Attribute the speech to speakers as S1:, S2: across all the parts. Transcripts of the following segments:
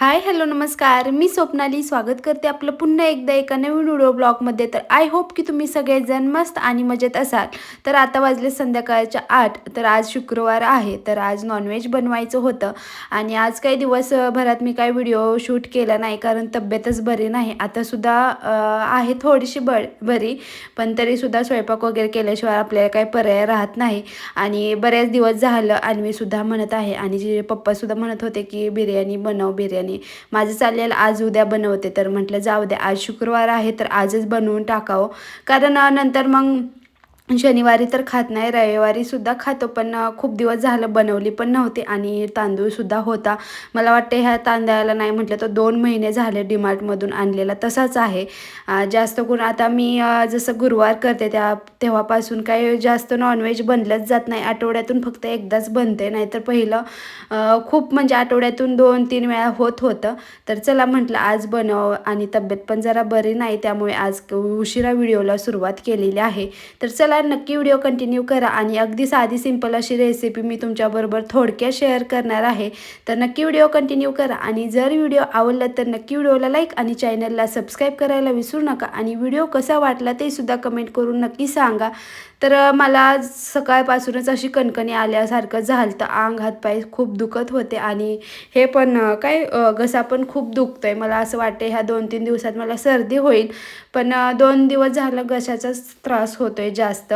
S1: Hi hello नमस्कार. मी स्वप्नाली. स्वागत करते आपलं पुन्हा एकदा एका नवीन व्हिडिओ ब्लॉगमध्ये. तर आय होप की तुम्ही सगळेजण मस्त आणि मजेत असाल. तर आता वाजले संध्याकाळच्या आठ. तर आज शुक्रवार आहे. तर आज नॉनव्हेज बनवायचं होतं. आणि आज काही दिवसभरात मी काही व्हिडिओ शूट केला नाही कारण तब्येतच बरी नाही. आतासुद्धा आहे थोडीशी ब बरी. पण तरीसुद्धा स्वयंपाक वगैरे केल्याशिवाय आपल्याला काही पर्याय राहत नाही. आणि बरेच दिवस झालं आणि मी सुद्धा म्हणत आहे. आणि जे पप्पासुद्धा म्हणत होते की बिर्याणी बनव बिर्याणी माझं चाललेलं आज उद्या बनवते. तर म्हटलं जाऊ द्या आज शुक्रवार आहे तर आजच बनवून टाकावं. कारण नंतर मग शनिवारी तर खात नाही रविवारी सुद्धा खातो पण खूप दिवस झालं बनवली पण नव्हती आणि तांदूळसुद्धा होता. मला वाटते ह्या तांदळाला नाही म्हटलं तर दोन महिने झाले डिमार्टमधून आणलेला तसाच आहे. जास्त करून आता मी जसं गुरुवार करते त्या तेव्हापासून काही जास्त नॉनव्हेज बनलंच जात नाही. आठवड्यातून फक्त एकदाच बनते नाहीतर पहिलं खूप म्हणजे आठवड्यातून दोन तीन वेळा होत होतं. तर चला म्हटलं आज बनव आणि तब्येत पण जरा बरी नाही त्यामुळे आज उशिरा व्हिडिओला सुरुवात केलेली आहे. तर चला तर नक्की व्हिडिओ कंटिन्यू करा आणि अगदी साधी सिंपल अशी रेसिपी मी तुमच्याबरोबर थोडक्यात शेअर करणार आहे. तर नक्की व्हिडिओ कंटिन्यू करा आणि जर व्हिडिओ आवडला तर नक्की व्हिडिओला लाईक आणि चॅनलला सबस्क्राईब करायला विसरू नका आणि व्हिडिओ कसा वाटला ते सुद्धा कमेंट करून नक्की सांगा. तर मला सकाळपासूनच अशी कणकणी आल्यासारखं झालं तर अंग हातपाय खूप दुखत होते आणि हे पण काय घसा पण खूप दुखतं आहे मला असं वाटतं ह्या दोन तीन दिवसात मला सर्दी होईल. पण दोन दिवस झालं घशाचाच त्रास होतो आहे जास्त.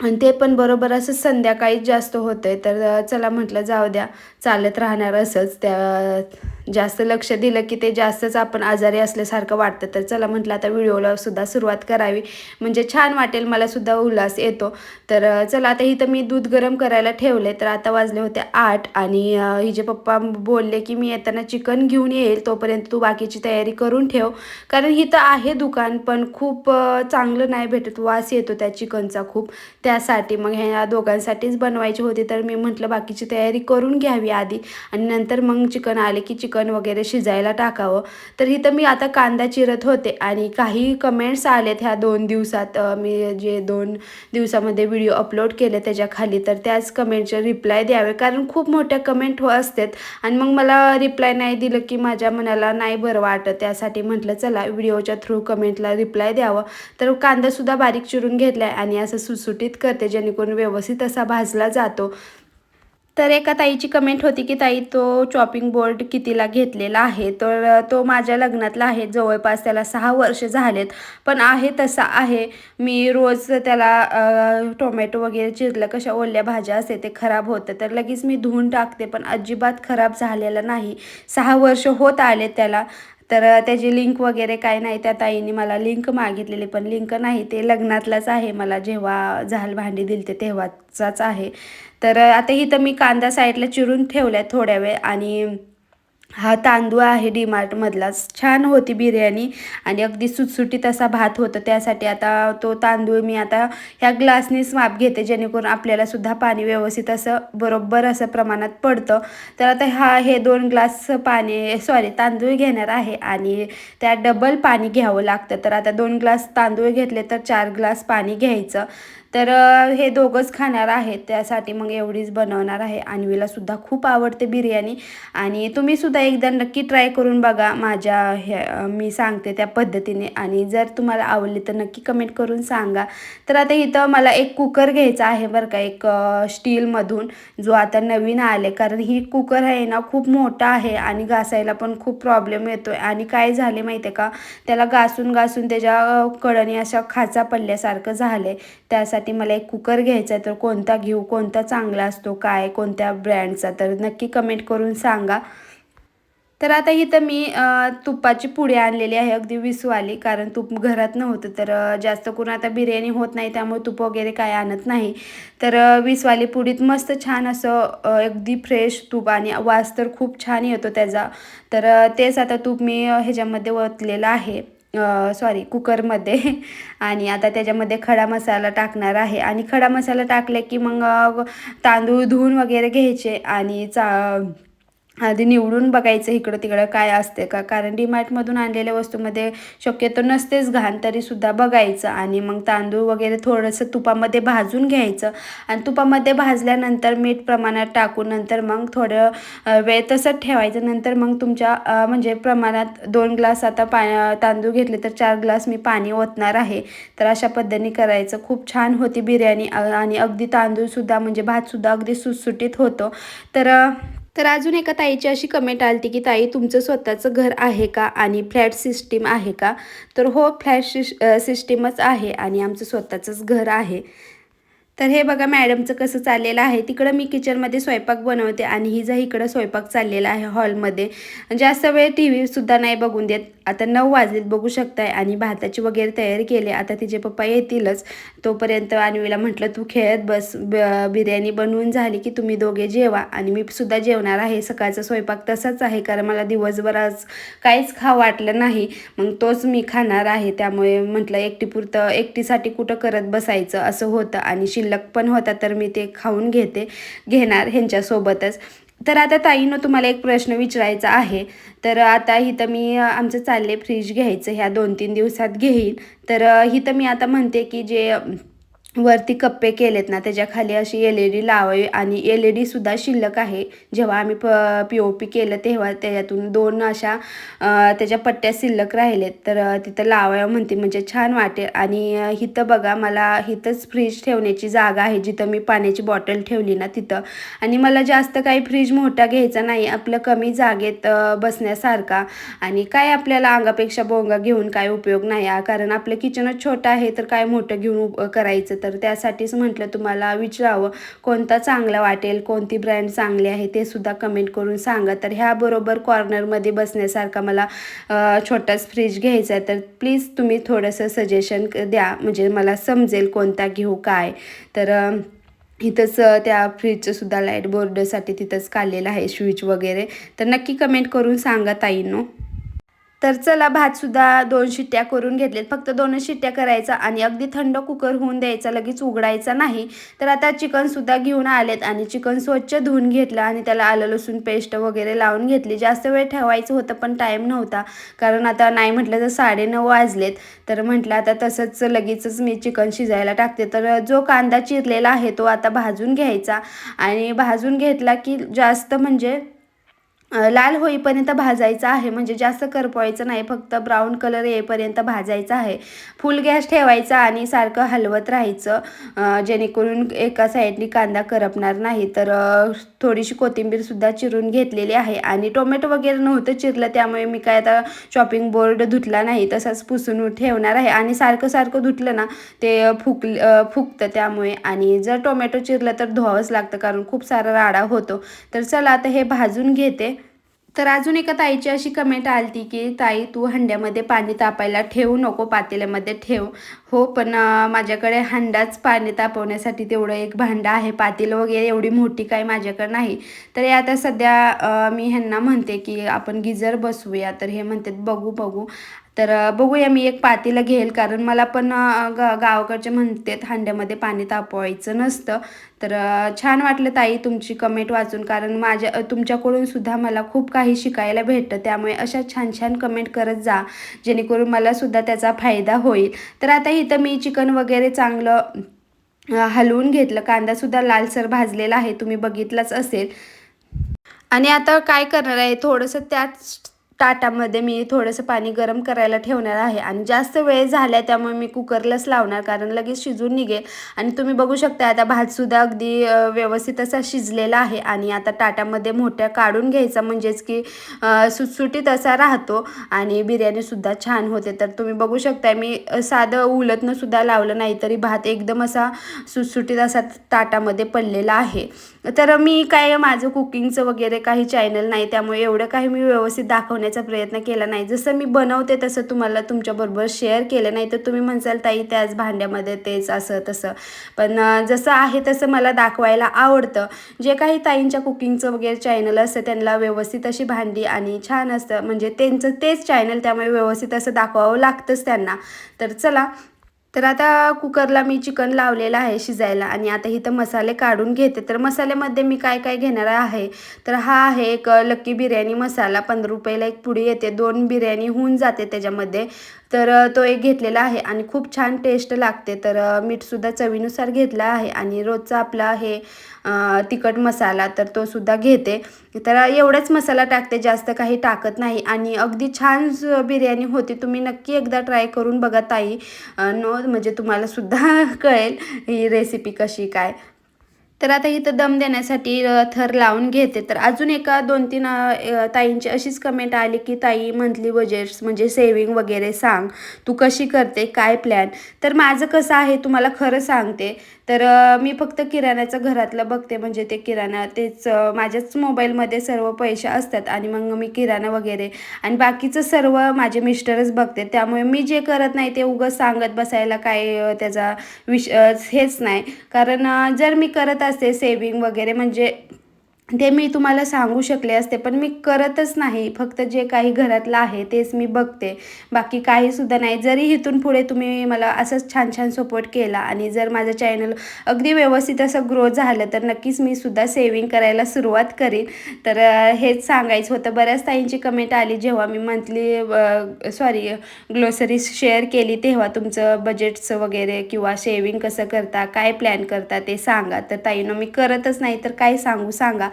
S1: आणि ते पण बरोबर असं संध्याकाळीच जास्त होतं आहे तर चला म्हटलं जाऊ द्या चालत राहणार असंच त्या जास्त लक्ष दिलं की ते जास्तच आपण आजारी असल्यासारखं वाटतं. तर चला म्हटलं आता व्हिडिओला सुद्धा सुरुवात करावी. म्हणजे छान वाटेल मला सुद्धा उल्हास येतो. तर चला आता इथं मी दूध गरम करायला ठेवले तर आता वाजले होते आठ आणि हिजे हिचे पप्पा बोलले की मी येताना चिकन घेऊन येईल तोपर्यंत तू बाकीची तयारी करून ठेव. कारण इथं आहे दुकान पण खूप चांगलं नाही भेटत. वास येतो त्या चिकनचा खूप. त्यासाठी मग ह्या दोघांसाठीच बनवायची होती. तर मी म्हटलं बाकीची तयारी करून घ्यावी आधी. आणि नंतर मग चिकन आले की चिकन चिकन वगैरे शिजायला टाकावं. तर इथं मी आता कांदा चिरत होते आणि काही कमेंट्स आलेत ह्या दोन दिवसात. मी जे दोन दिवसामध्ये व्हिडिओ अपलोड केले त्याच्याखाली तर त्याच कमेंटचे रिप्लाय द्यावे. कारण खूप मोठ्या कमेंट हो असतात. आणि मग मला रिप्लाय नाही दिलं की माझ्या मनाला नाही बरं वाटत. त्यासाठी म्हटलं चला व्हिडिओच्या थ्रू कमेंटला रिप्लाय द्यावं. तर कांदासुद्धा बारीक चिरून घेतला आहे आणि असं सुटसुटीत करते जेणेकरून व्यवस्थित असा भाजला जातो. तर एका ताईची कमेंट होती की ताई तो चॉपिंग बोर्ड कितीला घेतलेला आहे? तर तो माझ्या लग्नातला आहे. जवळपास त्याला सहा वर्ष झालेत. पण आहे तसा आहे. मी रोज त्याला टोमॅटो वगैरे चिरलं कशा ओल्या भाज्या असते ते खराब होतं. तर लगेच मी धुवून टाकते पण अजिबात खराब झालेलं नाही. सहा वर्ष होत आले त्याला. तर त्याची लिंक वगैरे काय नाही. त्या ताईने मला लिंक मागितलेली पण लिंक नाही. ते लग्नातलाच आहे. मला जेव्हा झाल भांडी दिलते तेव्हाचाच आहे. तर आता इथं मी कांदा साईडला चिरून ठेवला आहे थोड्या वेळ आणि हा तांदूळ आहे डीमार्टमधलाच छान होती बिर्याणी आणि अगदी सुटसुटीत असा भात होतं. त्यासाठी आता तो तांदूळ मी आता ह्या ग्लासनीच माप घेते जेणेकरून आपल्याला सुद्धा पाणी व्यवस्थित असं बरोबर असं प्रमाणात पडतं. तर आता हा हे दोन ग्लास पाणी सॉरी तांदूळ घेणार आहे आणि त्यात डबल पाणी घ्यावं लागतं. तर आता दोन ग्लास तांदूळ घेतले तर चार ग्लास पाणी घ्यायचं. तर हे दोघंच खाणार आहेत. त्यासाठी मग एवढीच बनवणार आहे. अन्वीला सुद्धा खूप आवडते बिर्याणी. आणि तुम्ही सुद्धा एकदा नक्की ट्राय करून बघा. माझ्या हे मी सांगते त्या पद्धतीने. आणि जर तुम्हाला आवडली तर नक्की कमेंट करून सांगा. तर आता इथं मला एक कुकर घ्यायचा आहे बरं का. एक स्टीलमधून. जो आता नवीन आले कारण ही कुकर आहे ना खूप मोठा आहे. आणि घासायला पण खूप प्रॉब्लेम येतो आहे आणि काय झाले माहिती आहे का? त्याला घासून घासून त्याच्या कडणी अशा खाचा पडल्यासारखं झालं आहे त्यासाठी मला एक कुकर घ्यायचा आहे. तर कोणता घेऊ कोणता चांगला असतो काय कोणत्या ब्रँडचा? तर नक्की कमेंट करून सांगा. तर आता इथं मी तुपाची पुडी आणलेली आहे. अगदी विसवाली कारण तूप घरात नव्हतं. तर जास्त करून आता बिर्याणी होत नाही त्यामुळे तूप वगैरे काय आणत नाही. तर विसवाली पुडीत मस्त छान असं अगदी फ्रेश तूप आणि वास तर खूप छान येतो त्याचा. तर तेच आता तूप मी ह्याच्यामध्ये ओतलेलं आहे. सॉरी कुकरमध्ये. आणि आता त्याच्यामध्ये खडा मसाला टाकणार आहे. आणि खडा मसाला टाकले की मग तांदूळ धुवून वगैरे घ्यायचे आणि चा आधी निवडून बघायचं इकडं तिकडं काय असते का? कारण डीमार्टमधून आणलेल्या वस्तूमध्ये शक्यतो नसतेच घाण तरीसुद्धा बघायचं. आणि मग तांदूळ वगैरे थोडंसं तुपामध्ये भाजून घ्यायचं. आणि तुपामध्ये भाजल्यानंतर मीठ प्रमाणात टाकून नंतर मग थोडं वेळ तसंच ठेवायचं. नंतर मग तुमच्या म्हणजे प्रमाणात दोन ग्लास आता पा तांदूळ घेतले तर चार ग्लास मी पाणी ओतणार आहे. तर अशा पद्धतीने करायचं. खूप छान होती बिर्याणी. आणि अगदी तांदूळसुद्धा म्हणजे भातसुद्धा अगदी सुटसुटीत होतो. तर तर अजून एका ताईची अशी कमेंट आली की ताई तुमचं स्वतःचं घर आहे का? आणि फ्लॅट सिस्टीम आहे का? तर हो फ्लॅट सिस सिस्टीमच आहे आणि आमचं स्वतःचंच घर आहे. तर हे बघा मॅडमचं कसं चाललेलं आहे. तिकडं मी किचनमध्ये स्वयंपाक बनवते आणि हिजा इकडं स्वयंपाक चाललेला आहे हॉलमध्ये जास्त वेळ टी व्हीसुद्धा नाही बघून देत. आता नऊ वाजलेत बघू शकताय. आणि भाताची वगैरे तयारी केली. आता तिचे पप्पा येतीलच. तोपर्यंत आणवीला म्हटलं तू खेळत बस. ब बिर्याणी बनवून झाली की तुम्ही दोघे जेवा. आणि मी सुद्धा जेवणार आहे. सकाळचा स्वयंपाक तसाच आहे कारण मला दिवसभर आज काहीच खा वाटलं नाही. मग तोच मी खाणार आहे. त्यामुळे म्हटलं एकटीपुरतं एकटीसाठी कुठं करत बसायचं? असं होतं. आणि शिल्लक पण होता तर मी ते खाऊन घेते घेणार ह्यांच्यासोबतच. तर आता ताईनं तुम्हाला एक प्रश्न विचारायचा आहे. तर आता इथं मी आमचं चालले फ्रीज घ्यायचं. ह्या दोन तीन दिवसात घेईन. तर इथं मी आता म्हणते की जे वरती कप्पे केलेत ना त्याच्याखाली अशी एल ई डी लावावी आणि एल ई डीसुद्धा शिल्लक आहे. जेव्हा आम्ही प पी ओ पी केलं तेव्हा त्याच्यातून दोन अशा त्याच्या पट्ट्या शिल्लक राहिलेत. तर तिथं लावावं म्हणते म्हणजे छान वाटेल. आणि इथं बघा मला इथंच फ्रीज ठेवण्याची जागा आहे. जिथं मी पाण्याची बॉटल ठेवली ना तिथं. आणि मला जास्त काही फ्रीज मोठा घ्यायचा नाही. आपलं कमी जागेत बसण्यासारखा. आणि काय आपल्याला अंगापेक्षा बोंगा घेऊन काय उपयोग नाही. कारण आपलं किचनच छोटं आहे तर काय मोठं घेऊन करायचं तर त्यासाठीच म्हटलं तुम्हाला विचारावं कोणता चांगला वाटेल कोणती ब्रँड चांगली आहे ते सुद्धा कमेंट करून सांगा. तर ह्याबरोबर कॉर्नरमध्ये बसण्यासारखा मला छोटाच फ्रीज घ्यायचा आहे. तर प्लीज तुम्ही थोडंसं सजेशन द्या. म्हणजे मला समजेल कोणता घेऊ काय. तर इथंच त्या फ्रीजचंसुद्धा लाइट बोर्डसाठी तिथंच काढलेलं आहे स्विच वगैरे. तर नक्की कमेंट करून सांगा ताईंनो. तर चला भातसुद्धा दोन शिट्ट्या करून घेतलेत. फक्त दोनच शिट्ट्या करायचा आणि अगदी थंड कुकर होऊन द्यायचा लगेच उघडायचा नाही. तर आता चिकनसुद्धा घेऊन आलेत आणि चिकन स्वच्छ धुवून घेतलं आणि त्याला आलं लसूण पेस्ट वगैरे लावून घेतली. जास्त वेळ ठेवायचं होतं पण टाईम नव्हता. कारण आता नाही म्हटलं तर साडेनऊ वाजलेत. तर म्हटलं आता तसंच लगेचच मी चिकन शिजायला टाकते. तर जो कांदा चिरलेला आहे तो आता भाजून घ्यायचा. आणि भाजून घेतला की जास्त म्हणजे लाल होईपर्यंत भाजायचं आहे. म्हणजे जास्त करपवायचं नाही. फक्त ब्राऊन कलर येईपर्यंत भाजायचा आहे. फुल गॅस ठेवायचा आणि सारखं हलवत राहायचं. जेणेकरून एका साईडनी कांदा करपणार नाही. तर थोडीशी कोथिंबीरसुद्धा चिरून घेतलेली आहे. आणि टोमॅटो वगैरे नव्हतं चिरलं त्यामुळे मी काय आता चॉपिंग बोर्ड धुतला नाही. तसाच पुसून ठेवणार आहे. आणि सारखं सारखं धुतलं ना ते फुक फुकतं त्यामुळे. आणि जर टोमॅटो चिरलं तर धुवावंच लागतं कारण खूप सारा राडा होतो. तर चला आता हे भाजून घेते. तर अजून एका ताईची अशी कमेंट आलती की ताई तू हंड्यामध्ये पाणी तापायला ठेवू नको पातेल्यामध्ये ठेव. हो पण माझ्याकडे हंडाच पाणी तापवण्यासाठी तेवढं एक भांडं आहे. पातेलं वगैरे एवढी मोठी काही माझ्याकडे नाही. तर हे आता सध्या मी ह्यांना म्हणते की आपण गिझर बसवूया. तर हे म्हणतात बघू बघू. तर बघूया मी एक पातीला घेईल कारण मला पण ग गावाकडचे म्हणतात हांड्यामध्ये पाणी तापवायचं नसतं. तर छान वाटलं ताई तुमची कमेंट वाचून कारण माझ्या तुमच्याकडून सुद्धा मला खूप काही शिकायला भेटतं. त्यामुळे अशा छान छान कमेंट करत जा जेणेकरून मला सुद्धा त्याचा फायदा होईल. तर आता इथं मी चिकन वगैरे चांगलं हलवून घेतलं. कांदासुद्धा लालसर भाजलेला आहे. तुम्ही बघितलंच असेल. आणि आता काय करणार आहे? थोडंसं त्याच ताटामध्ये मी थोडंसं पाणी गरम करायला ठेवणार आहे. आणि जास्त वेळ झाल्या त्यामुळे मी कुकरलाच लावणार कारण लगेच शिजून निघेल. आणि तुम्ही बघू शकता आता भातसुद्धा अगदी व्यवस्थित असा शिजलेला आहे. आणि आता ताटामध्ये मोठ्या काढून घ्यायचा म्हणजेच की सुटसुटीत असा राहतो. आणि बिर्याणीसुद्धा छान होते. तर तुम्ही बघू शकता मी साधं उलटनंसुद्धा लावलं नाही तरी भात एकदम असा सुटसुटीत असा ताटामध्ये पडलेला आहे. तर मी काय माझं कुकिंगचं वगैरे काही चॅनल नाही त्यामुळे एवढं काही मी व्यवस्थित बनवण्याचा प्रयत्न केला नाही. जसं मी बनवते तसं तुम्हाला तुमच्याबरोबर शेअर केलं नाही तर तुम्ही म्हणसाल ताई त्याच भांड्यामध्ये तेच असं तसं. पण जसं आहे तसं मला दाखवायला आवडतं. जे काही ताईंच्या कुकिंगचं वगैरे चॅनल असतं त्यांना व्यवस्थित अशी भांडी आणि छान असतं. म्हणजे त्यांचं तेच चॅनल त्यामुळे व्यवस्थित असं दाखवावं लागतंच त्यांना. तर चला तर आता कुकरला मी चिकन लावलेलं आहे शिजायला आणि आता इथं मसाले काढून घेते. तर मसाल्यामध्ये मी काय काय घेणार आहे? तर हा आहे एक लक्की बिर्याणी मसाला. पंधरा रुपयाला एक पुडी येते. दोन बिर्याणी होऊन जाते त्याच्यामध्ये. तर तो एक घेतलेला आहे आणि खूप छान टेस्ट लागते. तर मीठसुद्धा चवीनुसार घेतला आहे आणि रोजचा आपला हे तिखट मसाला तर तो सुद्धा घेते. तर एवढाच मसाला टाकते जास्त काही टाकत नाही आणि अगदी छान बिर्याणी होती. तुम्ही नक्की एकदा ट्राय करून बघा ताई. नो म्हणजे तुम्हाला सुद्धा कळेल ही रेसिपी कशी काय. तर आता इथं दम देण्यासाठी थर लावून घेते. तर अजून एका दोन तीन ताईंची अशीच कमेंट आली की ताई मंथली बजेट्स म्हणजे सेविंग वगैरे सांग. तू कशी करते? काय प्लॅन तर माझं कसं आहे तुम्हाला खरं सांगते. तर मी फक्त किराण्याचं घरातलं बघते. म्हणजे ते किराणा तेच माझ्याच मोबाईलमध्ये सर्व पैसे असतात आणि मग मी किराणा वगैरे. आणि बाकीचं सर्व माझे मिस्टरच बघते. त्यामुळे मी जे करत नाही ते उगं सांगत बसायला काय त्याचा विष हेच नाही. कारण जर मी करत असते सेविंग वगैरे म्हणजे ते मी तुम्हाला सांगू शकले असते पण मी करतच नाही. फक्त जे काही घरातलं आहे तेच मी बघते. बाकी काहीसुद्धा नाही. जरी इथून पुढे तुम्ही मला असंच छान छान सपोर्ट केला आणि जर माझं चॅनल अगदी व्यवस्थित असं ग्रो झालं तर नक्कीच मी सुद्धा सेविंग करायला सुरुवात करीन. तर हेच सांगायचं होतं. बऱ्याच ताईंची कमेंट आली जेव्हा मी मंथली सॉरी ग्लोसरीज शेअर केली तेव्हा तुमचं बजेटचं वगैरे किंवा सेविंग कसं करता काय प्लॅन करता ते सांगा. तर ताईनं मी करतच नाही तर काय सांगू सांगा.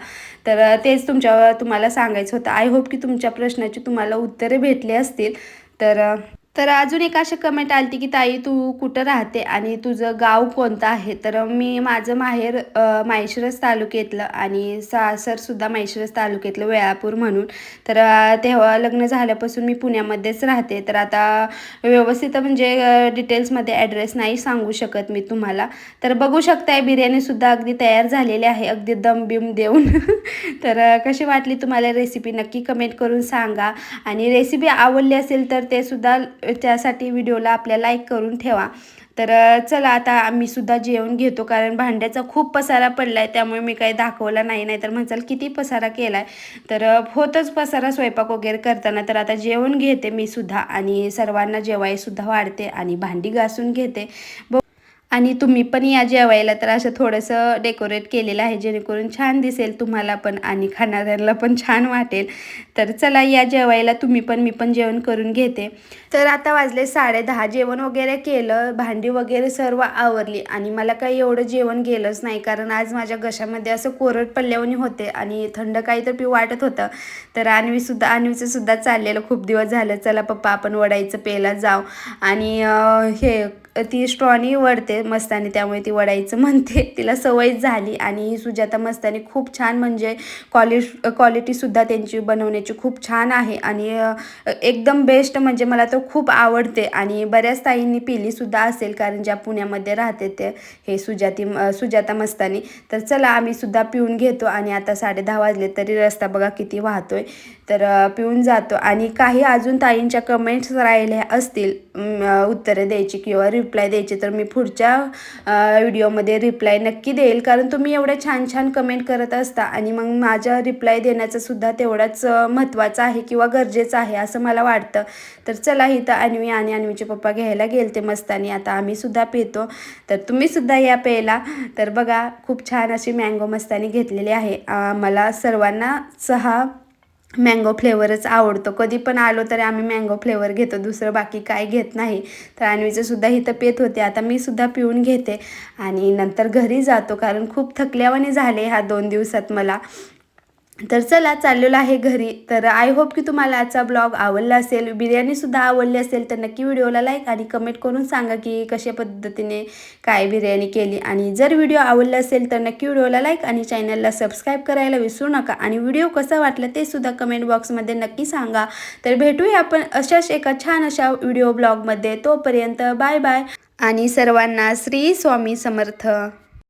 S1: तर तेच तुमच्या तुम्हाला सांगायचं होतं. आय होप की तुमच्या प्रश्नाची तुम्हाला उत्तरे भेटली असतील. तर तर अजून एक अशी कमेंट आली की ताई तू कुठं राहते आणि तुझं गाव कोणतं आहे? तर मी माझं माहेर माहेश्वरस तालुक्यातलं आणि सासरसुद्धा माहेश्वरस तालुक्यातलं वेळापूर म्हणून. तर तेव्हा लग्न झाल्यापासून मी पुण्यामध्येच राहते. तर आता व्यवस्थित म्हणजे डिटेल्समध्ये ॲड्रेस नाही सांगू शकत मी तुम्हाला. तर बघू शकताय बिर्याणीसुद्धा अगदी तयार झालेली आहे. अगदी दम बिम देऊन. तर कशी वाटली तुम्हाला रेसिपी नक्की कमेंट करून सांगा. आणि रेसिपी आवडली असेल तर ते सुद्धा त्यासाठी व्हिडिओला आपल्या लाईक करून ठेवा. तर चला आता आम्ही सुद्धा जेवण घेतो कारण भांड्याचा खूप पसारा पडला आहे त्यामुळे मी काही दाखवला नाही नाही तर म्हणचाल किती पसारा केला आहे तर होतच पसारा स्वयंपाक वगैरे करताना तर आता जेवण घेते मी सुद्धा आणि सर्वांना जेवायसुद्धा वाढते आणि भांडी घासून घेते. आणि तुम्ही पण या जेवायला तर असं थोडंसं डेकोरेट केलेलं आहे जेणेकरून छान दिसेल तुम्हाला पण आणि खाणाऱ्यांना पण छान वाटेल. तर चला या जेवायला तुम्ही पण मी पण जेवण करून घेते. तर आता वाजले साडे दहा जेवण वगैरे केलं भांडी वगैरे सर्व आवरली आणि मला काही एवढं जेवण गेलंच नाही कारण आज माझ्या घशामध्ये असं कोरड पडल्यावनी होते आणि थंड काही तर पी वाटत होतं. तर आणवीसुद्धा आणवीचं सुद्धा चाललेलं खूप दिवस झालं. चला पप्पा आपण वडायचं पेला जाऊ आणि हे ती स्ट्रॉनी वडते मस्तानी त्यामुळे ती वडायचं म्हणते. तिला सवय झाली आणि ही सुजाता मस्तानी खूप छान म्हणजे क्वालि क्वालिटीसुद्धा त्यांची बनवण्याची खूप छान आहे. आणि एकदम बेस्ट म्हणजे मला तो खूप आवडते आणि बऱ्याच ताईंनी पिलीसुद्धा असेल कारण ज्या पुण्यामध्ये राहते ते हे सुजाती सुजाता मस्तानी. तर चला आम्ही सुद्धा पिऊन घेतो आणि आता साडे दहा वाजले तरी रस्ता बघा किती वाहतोय. तर पिऊन जातो आणि काही अजून ताईंच्या कमेंट्स राहिल्या असतील उत्तरे द्यायची किंवा रिप्लाय द्यायची तर मी पुढच्या व्हिडिओमध्ये रिप्लाय नक्की देईल. कारण तुम्ही एवढ्या छान छान कमेंट करत असता आणि मग माझ्या रिप्लाय देण्याचं सुद्धा तेवढाच महत्त्वाचं आहे किंवा गरजेचं आहे असं मला वाटतं. तर चला इथं अन्वी आणि अन्वीचे पप्पा घ्यायला गेल ते मस्तानी. आता आम्ही सुद्धा पितो. तर तुम्हीसुद्धा या प्यायला. तर बघा खूप छान अशी मँगो मस्तानी घेतलेली आहे. मला सर्वांना सहा मँगो फ्लेवरच आवडतो. कधी पण आलो तरी आम्ही मँगो फ्लेवर घेतो. दुसरं बाकी काय घेत नाही. तर अन्वीचं सुद्धा इथं पेत होते. आता मी सुद्धा पिऊन घेते. आणि नंतर घरी जातो. कारण खूप थकल्यावाने झाले ह्या दोन दिवसात मला. तर चला चाललेलो आहे घरी. तर आय होप की तुम्हाला आजचा ब्लॉग आवडला असेल. बिर्याणीसुद्धा आवडली असेल तर नक्की व्हिडिओला लाईक आणि कमेंट करून सांगा की कशा पद्धतीने काय बिर्याणी केली. आणि जर व्हिडिओ आवडला असेल तर नक्की व्हिडिओला लाईक आणि चॅनलला सबस्क्राईब करायला विसरू नका. आणि व्हिडिओ कसा वाटला ते सुद्धा कमेंट बॉक्समध्ये नक्की सांगा. तर भेटूया आपण अशाच एका छान अशा व्हिडिओ ब्लॉगमध्ये तोपर्यंत बाय बाय आणि सर्वांना श्री स्वामी समर्थ.